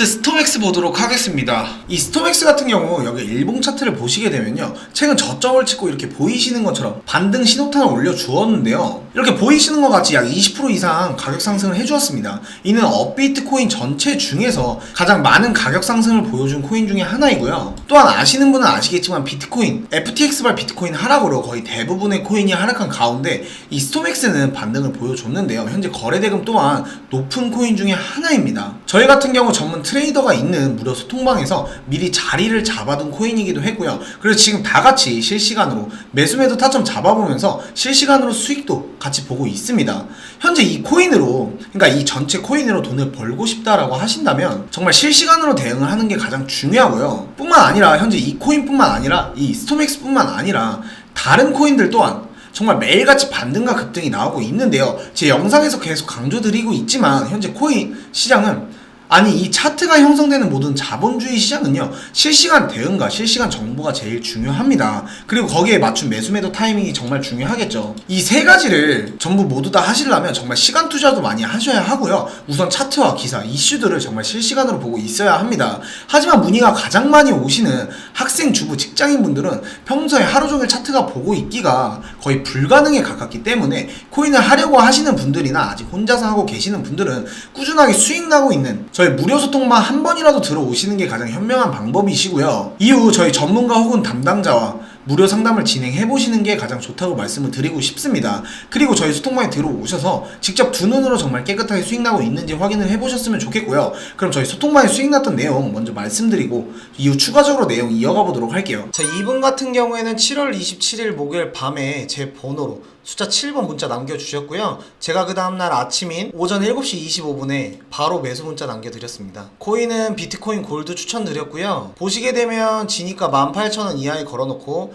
리프트 스톰엑스 보도록 하겠습니다. 이 스톰엑스 같은 경우 여기 일봉 차트를 보시게 되면요. 최근 저점을 찍고 이렇게 보이시는 것처럼 반등 신호탄을 올려주었는데요. 이렇게 보이시는 것 같이 약 20% 이상 가격 상승을 해주었습니다. 이는 업비트 코인 전체 중에서 가장 많은 가격 상승을 보여준 코인 중에 하나이고요. 또한 아시는 분은 아시겠지만 비트코인, FTX발 비트코인 하락으로 거의 대부분의 코인이 하락한 가운데 이 스톰엑스는 반등을 보여줬는데요. 현재 거래대금 또한 높은 코인 중에 하나입니다. 저희 같은 경우 전문 트레이더가 있는 무료 소통방에서 미리 자리를 잡아둔 코인이기도 했고요. 그래서 지금 다 같이 실시간으로 매수매도 타점 잡아보면서 실시간으로 수익도 같이 보고 있습니다. 현재 이 코인으로, 그러니까 이 전체 코인으로 돈을 벌고 싶다라고 하신다면 정말 실시간으로 대응을 하는 게 가장 중요하고요. 뿐만 아니라 현재 이 코인뿐만 아니라 이 스톰엑스뿐만 아니라 다른 코인들 또한 정말 매일같이 반등과 급등이 나오고 있는데요. 제 영상에서 계속 강조드리고 있지만 현재 코인 시장은 아니 이 차트가 형성되는 모든 자본주의 시장은요 실시간 대응과 실시간 정보가 제일 중요합니다. 그리고 거기에 맞춘 매수 매도 타이밍이 정말 중요하겠죠. 이 세 가지를 전부 모두 다 하시려면 정말 시간 투자도 많이 하셔야 하고요. 우선 차트와 기사 이슈들을 정말 실시간으로 보고 있어야 합니다. 하지만 문의가 가장 많이 오시는 학생 주부 직장인 분들은 평소에 하루 종일 차트가 보고 있기가 거의 불가능에 가깝기 때문에 코인을 하려고 하시는 분들이나 아직 혼자서 하고 계시는 분들은 꾸준하게 수익 나고 있는 저희 무료 소통만 한 번이라도 들어오시는 게 가장 현명한 방법이시고요. 이후 저희 전문가 혹은 담당자와 무료 상담을 진행해 보시는 게 가장 좋다고 말씀을 드리고 싶습니다. 그리고 저희 소통방에 들어오셔서 직접 두 눈으로 정말 깨끗하게 수익 나고 있는지 확인을 해 보셨으면 좋겠고요. 그럼 저희 소통방에 수익 났던 내용 먼저 말씀드리고 이후 추가적으로 내용 이어가 보도록 할게요. 자, 이분 같은 경우에는 7월 27일 목요일 밤에 제 번호로 숫자 7번 문자 남겨주셨고요. 제가 그 다음날 아침인 오전 7시 25분에 바로 매수 문자 남겨드렸습니다. 코인은 비트코인 골드 추천드렸고요. 보시게 되면 지니까 18,000원 이하에 걸어놓고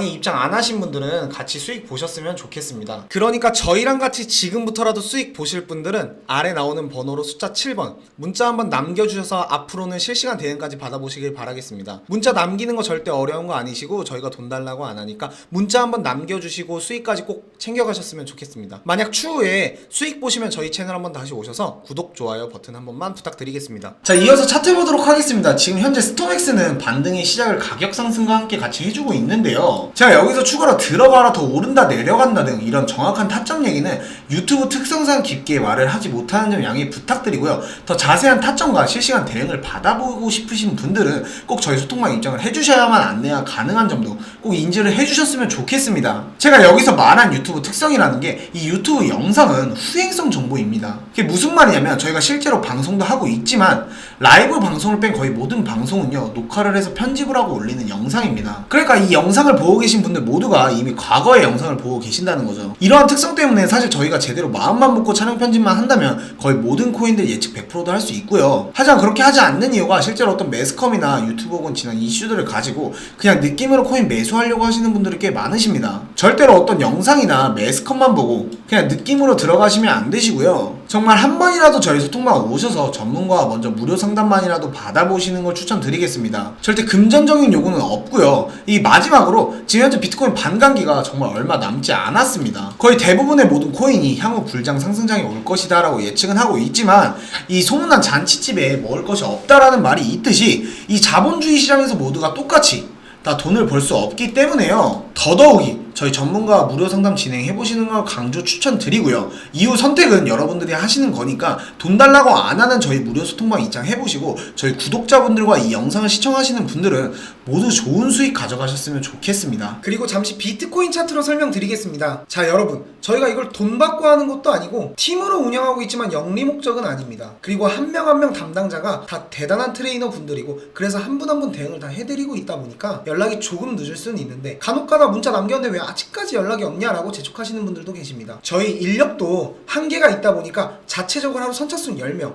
에 입장 안 하신 분들은 같이 수익 보셨으면 좋겠습니다. 그러니까 저희랑 같이 지금부터라도 수익 보실 분들은 아래 나오는 번호로 숫자 7번 문자 한번 남겨주셔서 앞으로는 실시간 대응까지 받아보시길 바라겠습니다. 문자 남기는 거 절대 어려운 거 아니시고 저희가 돈 달라고 안 하니까 문자 한번 남겨주시고 수익까지 꼭 챙겨가셨으면 좋겠습니다. 만약 추후에 수익 보시면 저희 채널 한번 다시 오셔서 구독, 좋아요 버튼 한 번만 부탁드리겠습니다. 자 이어서 차트 보도록 하겠습니다. 지금 현재 스톰엑스는 반등의 시작을 가격 상승과 함께 같이 해주고 있는데요. 제가 여기서 추가로 들어가라 더 오른다 내려간다 등 이런 정확한 타점 얘기는 유튜브 특성상 깊게 말을 하지 못하는 점 양해 부탁드리고요. 더 자세한 타점과 실시간 대응을 받아보고 싶으신 분들은 꼭 저희 소통방 입장을 해주셔야만 안내가 가능한 점도 꼭 인지를 해주셨으면 좋겠습니다. 제가 여기서 말한 유튜브 특성이라는 게 이 유튜브 영상은 후행성 정보입니다. 그게 무슨 말이냐면 저희가 실제로 방송도 하고 있지만 라이브 방송을 뺀 거의 모든 방송은요 녹화를 해서 편집을 하고 올리는 영상입니다. 그러니까 이 영상을 보고 계신 분들 모두가 이미 과거의 영상을 보고 계신다는 거죠. 이러한 특성 때문에 사실 저희가 제대로 마음만 먹고 촬영 편집만 한다면 거의 모든 코인들 예측 100%도 할 수 있고요. 하지만 그렇게 하지 않는 이유가 실제로 어떤 매스컴이나 유튜브 혹은 지난 이슈들을 가지고 그냥 느낌으로 코인 매수하려고 하시는 분들이 꽤 많으십니다. 절대로 어떤 영상이나 매스컷만 보고 그냥 느낌으로 들어가시면 안 되시고요. 정말 한 번이라도 저희 소통방 오셔서 전문가와 먼저 무료 상담만이라도 받아보시는 걸 추천드리겠습니다. 절대 금전적인 요구는 없고요. 이 마지막으로 지금 현재 비트코인 반감기가 정말 얼마 남지 않았습니다. 거의 대부분의 모든 코인이 향후 불장 상승장이 올 것이다 라고 예측은 하고 있지만 이 소문난 잔치집에 먹을 것이 없다라는 말이 있듯이 이 자본주의 시장에서 모두가 똑같이 다 돈을 벌 수 없기 때문에요. 더더욱이 저희 전문가 무료 상담 진행해 보시는 걸 강조 추천드리고요. 이후 선택은 여러분들이 하시는 거니까 돈 달라고 안 하는 저희 무료 소통방 입장해 보시고 저희 구독자분들과 이 영상을 시청하시는 분들은 모두 좋은 수익 가져가셨으면 좋겠습니다. 그리고 잠시 비트코인 차트로 설명드리겠습니다. 자, 여러분. 저희가 이걸 돈 받고 하는 것도 아니고 팀으로 운영하고 있지만 영리 목적은 아닙니다. 그리고 한 명 한 명 담당자가 다 대단한 트레이너 분들이고 그래서 한 분 한 분 대응을 다 해드리고 있다 보니까 연락이 조금 늦을 수는 있는데 간혹 가다 문자 남겼는데 왜 아직까지 연락이 없냐라고 재촉하시는 분들도 계십니다. 저희 인력도 한계가 있다 보니까 자체적으로 하루 선착순 10명